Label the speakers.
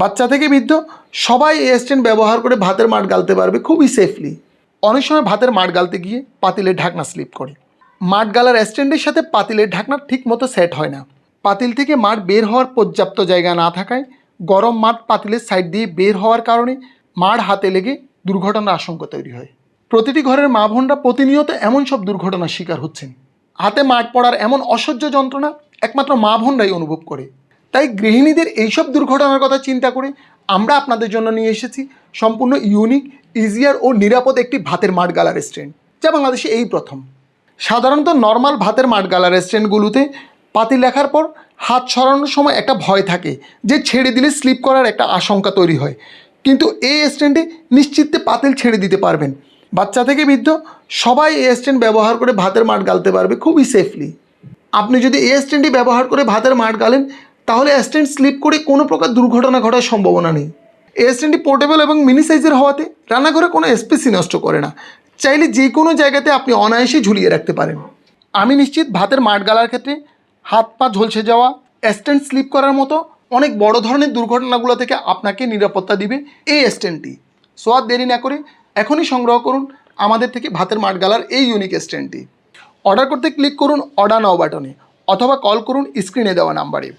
Speaker 1: বাচ্চা থেকে বৃদ্ধ, সবাই এই স্ট্যান্ড ব্যবহার করে ভাতের মাঠ গালতে পারবে খুবই সেফলি অনেক সময় ভাতের মাঠ গালতে গিয়ে পাতিলের ঢাকনা স্লিপ করে। মাঠ গালার স্ট্যান্ডের সাথে পাতিলের ঢাকনা ঠিক মতো সেট হয় না। পাতিল থেকে মাঠ বের হওয়ার পর্যাপ্ত জায়গা না থাকায় গরম মাঠ পাতিলের সাইড দিয়ে বের হওয়ার কারণে মাঠ হাতে লেগে দুর্ঘটনার আশঙ্কা তৈরি হয়। প্রতিটি ঘরের মা বোনরা প্রতিনিয়ত এমন সব দুর্ঘটনার শিকার হচ্ছেন। হাতে মাঠ পড়ার এমন অসহ্য যন্ত্রণা একমাত্র মা বোনরাই অনুভব করে। তাই গৃহিণীদের এইসব দুর্ঘটনার কথা চিন্তা করে আমরা আপনাদের জন্য নিয়ে এসেছি সম্পূর্ণ ইউনিক ইজিয়ার ও নিরাপদ একটি ভাতের মাঠ গালা রেস্টুরেন্ট যা বাংলাদেশে এই প্রথম। সাধারণত নর্মাল ভাতের মাঠ গালা রেস্টুরেন্টগুলোতে পাতি লেখার পর হাত সরানোর সময় একটা ভয় থাকে যে ছেড়ে দিলে স্লিপ করার একটা আশঙ্কা তৈরি হয়। কিন্তু এই স্ট্যান্ডে নিশ্চিন্তে পাতিল ছেড়ে দিতে পারবেন। বাচ্চা থেকে বৃদ্ধ সবাই এই স্ট্যান্ড ব্যবহার করে ভাতের মাঠ গালতে পারবে খুবই সেফলি আপনি যদি এই স্ট্যান্ডটি ব্যবহার করে ভাতের মাঠ গালেন তাহলে স্ট্যান্ড স্লিপ করে কোনো প্রকার দুর্ঘটনা ঘটার সম্ভাবনা নেই। এই স্ট্যান্ডটি পোর্টেবল এবং মিনি সাইজের হওয়াতে রান্নাঘরে কোনো স্পেসই নষ্ট করে না। চাইলে যে কোনো জায়গাতে আপনি অনায়াসে ঝুলিয়ে রাখতে পারেন। আমি নিশ্চিত ভাতের মাঠ গালার ক্ষেত্রে হাত পা ঝলসে যাওয়া স্ট্যান্ড স্লিপ করার মতো অনেক বড় ধরনের দুর্ঘটনাগুলো থেকে আপনাকে নিরাপত্তা দিবে এই স্ট্যান্ডটি সো আর দেরি না করে এখনই সংগ্রহ করুন আমাদের থেকে ভাতের মাঠ গালার এই ইউনিক স্ট্যান্ডটি অর্ডার করতে ক্লিক করুন অর্ডার নাও বাটনে অথবা কল করুন স্ক্রিনে দেওয়া নাম্বারে।